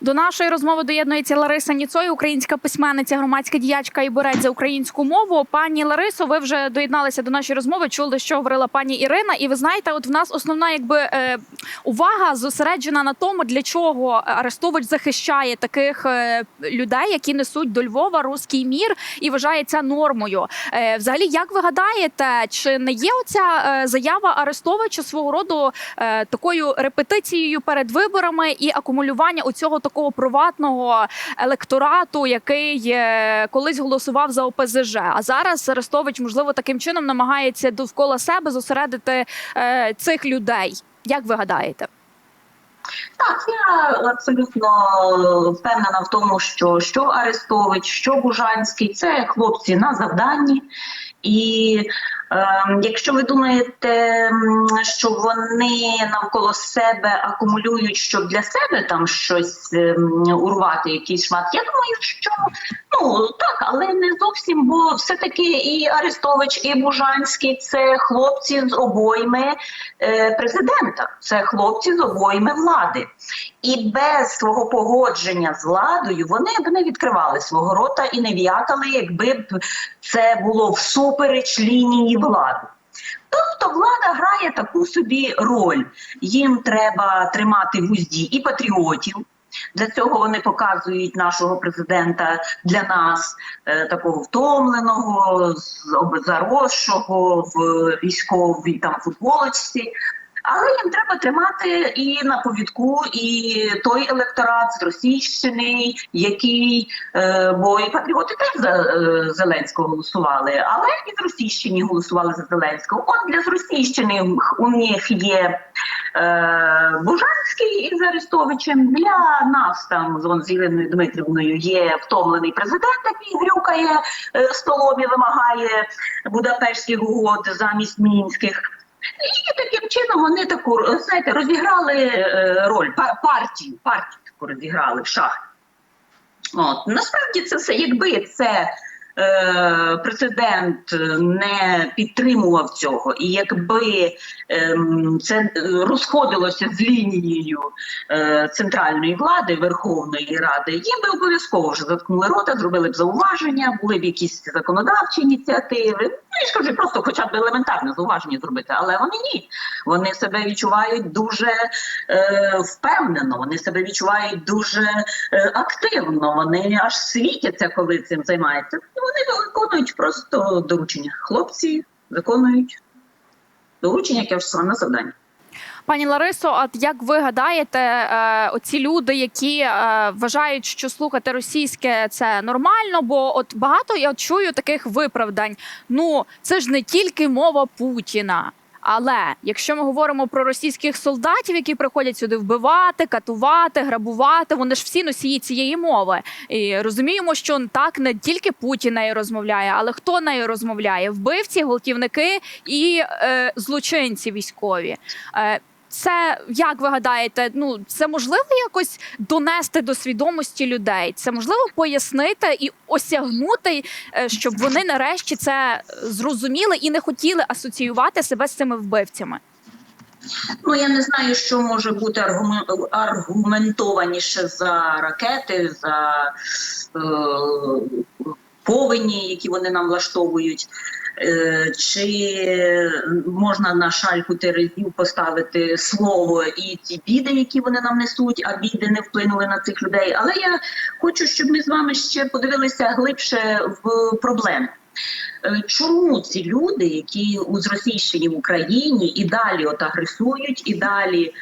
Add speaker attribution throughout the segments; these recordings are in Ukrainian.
Speaker 1: До нашої розмови доєднується Лариса Ніцой, українська письменниця, громадська діячка і борець за українську мову. Пані Ларисо, ви вже доєдналися до нашої розмови. Чули, що говорила пані Ірина. І ви знаєте, от в нас основна якби е, увага зосереджена на тому, для чого Арестович захищає таких е, людей, які несуть до Львова руський мір і вважає це нормою. Е, взагалі, як ви гадаєте, чи не є оця заява Арестовича свого роду такою репетицією перед виборами і акумулювання у цього такого приватного електорату, який е, колись голосував за ОПЗЖ. А зараз Арестович, можливо, таким чином намагається довкола себе зосередити е, цих людей. Як ви гадаєте?
Speaker 2: Так, я абсолютно впевнена в тому, що що Арестович, що Бужанський це хлопці на завданні. І е, якщо ви думаєте, що вони навколо себе акумулюють, щоб для себе там щось е, урвати, якийсь шмат, я думаю, що ну так, але не зовсім, бо все-таки і Арестович, і Бужанський це хлопці з обойми е, президента, це хлопці з обойми влади. І без свого погодження з владою вони б не відкривали свого рота і не в'якали, якби б це було всупереч лінії влади. Тобто влада грає таку собі роль. Їм треба тримати в узді і патріотів. Для цього вони показують нашого президента для нас е, такого втомленого, заросшого в військовій там футболочці. Але їм треба тримати і на повідку, і той електорат з Російщини, який е, бо і патріоти теж за е, Зеленського голосували, але і з Російщини голосували за Зеленського. От для Російщини у них є е, Бужанський із Арестовичем. Для нас там з з Дмитрівною є втомлений президент, який грюкає е, столом і вимагає Будапештських угод замість мінських. І таким чином вони таку знаєте, розіграли е, роль партію, партію таку розіграли в шахті. От насправді це все, якби це е, президент не підтримував цього, і якби ем, це е, розходилося з лінією е, центральної влади Верховної Ради, їм би обов'язково вже заткнули рота, зробили б зауваження, були б якісь законодавчі ініціативи. Ну і скажи, просто хоча б елементарне зауваження зробити, але вони ні. Вони себе відчувають дуже е, впевнено, вони себе відчувають дуже е, активно. Вони аж світяться, коли цим займаються. Вони виконують просто доручення. Хлопці виконують доручення, яке ж на завдання.
Speaker 1: Пані Ларисо, а як ви гадаєте, е, оці люди, які е, вважають, що слухати російське це нормально, бо от багато я чую таких виправдань. Ну це ж не тільки мова Путіна. Але якщо ми говоримо про російських солдатів, які приходять сюди вбивати, катувати, грабувати, вони ж всі носії цієї мови. І розуміємо, що так не тільки Путін нею розмовляє, але хто нею розмовляє? Вбивці, гвалтівники і е, злочинці військові. Е, це як ви гадаєте? Ну це можливо якось донести до свідомості людей? Це можливо пояснити і осягнути, е, щоб вони нарешті це зрозуміли і не хотіли асоціювати себе з цими вбивцями.
Speaker 2: Ну я не знаю, що може бути аргументованіше за ракети, за е, повені, які вони нам влаштовують. Е, Чи можна на шальку терезів поставити слово і ті біди, які вони нам несуть, а біди не вплинули на цих людей. Але я хочу, щоб ми з вами ще подивилися глибше в проблему. Е, Чому ці люди, які у зросійщені в Україні і далі от агресують, і далі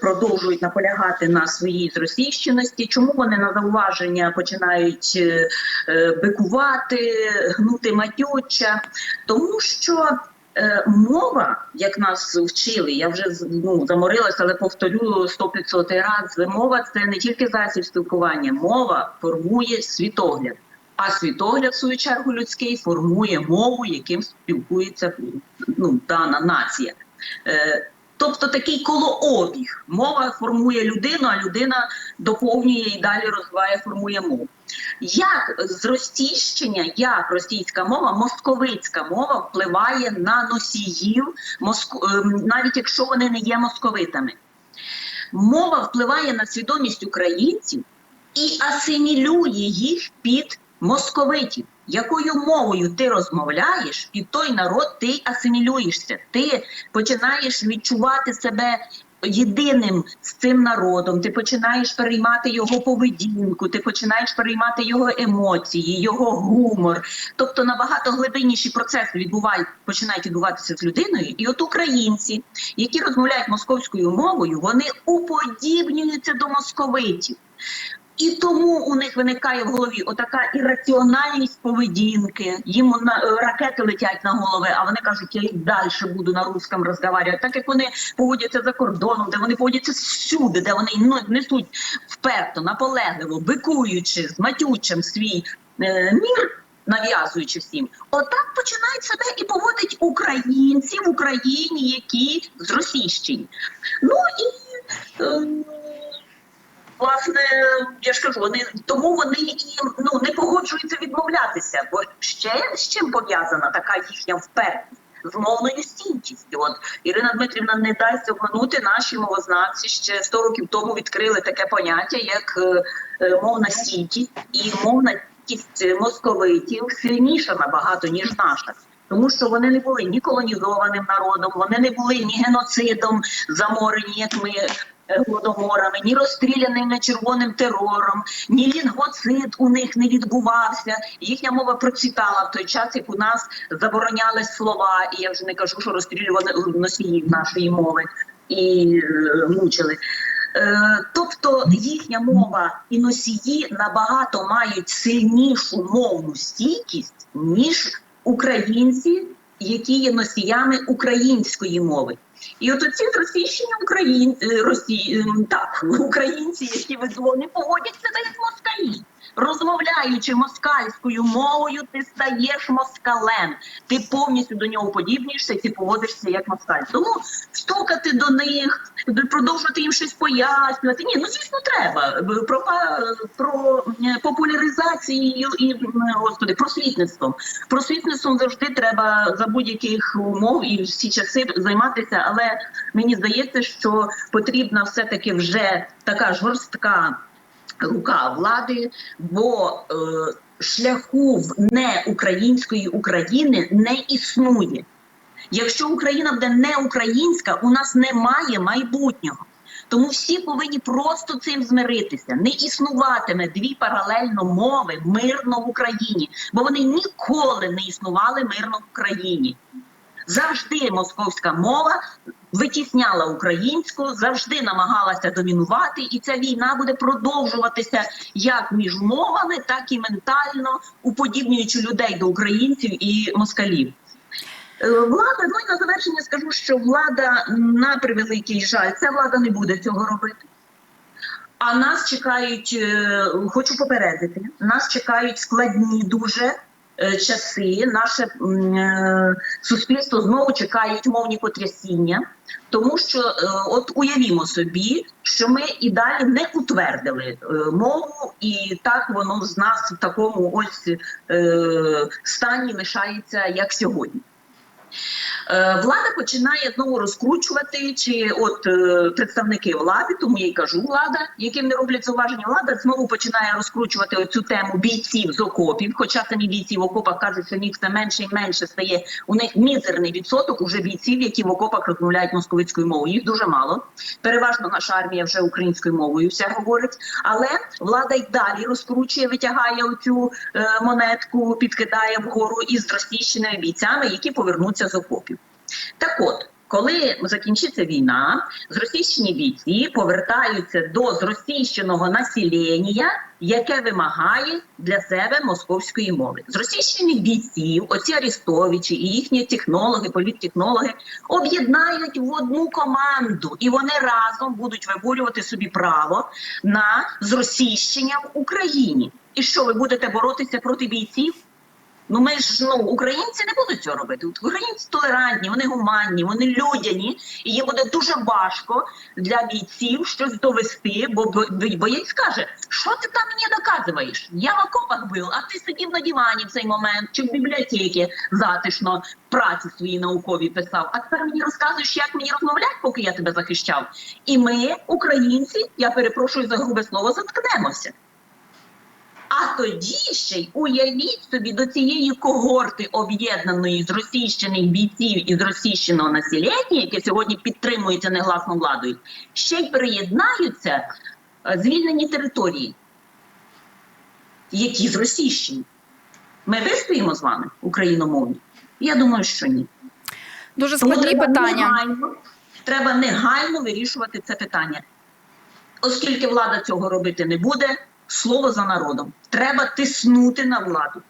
Speaker 2: продовжують наполягати на своїй зросійщеності, чому вони на зауваження починають е, е, бикувати, гнути матюча? Тому що е, мова, як нас вчили, я вже ну, заморилася, але повторю 100-500 раз, мова це не тільки засіб спілкування, мова формує світогляд. А світогляд, в свою чергу, людський формує мову, яким спілкується ну, дана нація. Тобто такий колообіг. Мова формує людину, а людина доповнює і далі розвиває, формує мову. Як зростіщення, як російська мова, московицька мова впливає на носіїв, ем, навіть якщо вони не є московитами. мова впливає на свідомість українців і асимілює їх під московитів. Якою мовою ти розмовляєш, під той народ ти асимілюєшся. Ти починаєш відчувати себе єдиним з цим народом. Ти починаєш переймати його поведінку, ти починаєш переймати його емоції, його гумор. Тобто набагато глибинніші процеси відбувають, починають відбуватися з людиною. І от українці, які розмовляють московською мовою, вони уподібнюються до московитів. І тому у них виникає в голові отака ірраціональність поведінки. Їм на е, ракети летять на голови, а вони кажуть, я і далі буду на русском розмовляти. Так як вони поводяться за кордоном, де вони поводяться всюди, де вони ну, несуть вперто, наполегливо, бикуючи, з матючим свій е, мір. Нав'язуючи всім, отак починають себе і поводять українці в Україні, які зросійщені. Ну і е, власне, я ж кажу, вони тому вони і ну не погоджуються відмовлятися. Бо ще з чим пов'язана така їхня впертість з мовною стійкістю. От Ірина Дмитрівна не дасть обманути наші мовознавці. Ще 100 років тому відкрили таке поняття, як е, е, мовна стійкість і мовна стійкість московитів сильніша набагато ніж наша. Тому що вони не були ні колонізованим народом, вони не були ні геноцидом заморені, як ми голодоморами, ні розстріляними червоним терором, ні лінгвоцид у них не відбувався. Їхня мова процвітала в той час, як у нас забороняли слова, і я вже не кажу, що розстрілювали носіїв нашої мови і е, мучили. Е, Тобто їхня мова і носії набагато мають сильнішу мовну стійкість, ніж українці, які є носіями української мови. І от ці зросійщені українці, Росії, ем, так, українці, які ви не поводять себе як москалі. Розмовляючи москальською мовою, ти стаєш москалем. Ти повністю до нього подібнішся ти поводишся як москаль. Тому стукати до них, продовжувати їм щось пояснювати. Ні, ну звісно, треба про, про популяризацію і господи, просвітництвом. Просвітництвом завжди треба за будь-яких умов і всі часи займатися, але мені здається, що потрібна все таки вже така жорстка рука влади, бо е, шляху в неукраїнської України не існує. Якщо Україна буде не українська, у нас немає майбутнього. Тому всі повинні просто цим змиритися. Не існуватиме дві паралельно мови мирно в Україні, бо вони ніколи не існували мирно в Україні. Завжди московська мова витісняла українську, завжди намагалася домінувати, і ця війна буде продовжуватися як між мовами, так і ментально уподібнюючи людей до українців і москалів. Е, Влада, ну і на завершення скажу, що влада на превеликий жаль, ця влада не буде цього робити. А нас чекають, е, хочу попередити, нас чекають складні дуже е, часи. Наше суспільство знову чекають мовні потрясіння, тому що от уявімо собі, що ми і далі не утвердили мову, і так воно з нас в такому ось стані лишається як сьогодні. Е, Влада починає знову розкручувати, чи от е, представники влади, тому я й кажу влада, яким не роблять зауваження, влада знову починає розкручувати оцю тему бійців з окопів. Хоча самі бійці в окопах кажуть, що їх все менше і менше стає. У них мізерний відсоток уже бійців, які в окопах розмовляють московицькою мовою. Їх дуже мало. Переважно наша армія вже українською мовою вся говорить. Але влада й далі розкручує, витягає оцю е, монетку, підкидає вгору із російщеними бійцями, які повернуться з окопів. Так от, коли закінчиться війна, зросійщені бійці повертаються до зросійщеного населення, яке вимагає для себе московської мови. Зросійщених бійців, оці Арістовичі і їхні технологи, політтехнологи об'єднають в одну команду, і вони разом будуть виборювати собі право на зросійщення в Україні. І що ви будете боротися проти бійців? Ну ми ж ну українці не будуть цього робити. Українці толерантні, вони гуманні, вони людяні, і їм буде дуже важко для бійців щось довести, бо бо- бо- боєць скаже, що ти там мені доказуєш? Я в окопах був, а ти сидів на дивані в цей момент чи в бібліотеці затишно праці свої наукові писав. А тепер мені розказуєш, як мені розмовляти, поки я тебе захищав. І ми, українці, я перепрошую за грубе слово, заткнемося. А тоді ще й уявіть собі до цієї когорти об'єднаної з російщених бійців і з російщеного населення, яке сьогодні підтримується негласно владою, ще й приєднаються е, звільнені території, які з російщини. Ми вистоїмо з вами україномовні? Я думаю, що ні.
Speaker 1: Дуже складні питання.
Speaker 2: Негайно, треба негайно вирішувати це питання. Оскільки влада цього робити не буде, слово за народом. Треба тиснути на владу.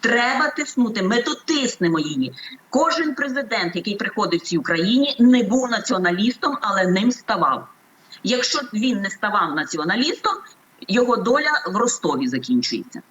Speaker 2: Треба тиснути. Ми дотиснемо її. Кожен президент, який приходить в цій Україні, не був націоналістом, але ним ставав. Якщо він не ставав націоналістом, його доля в Ростові закінчується.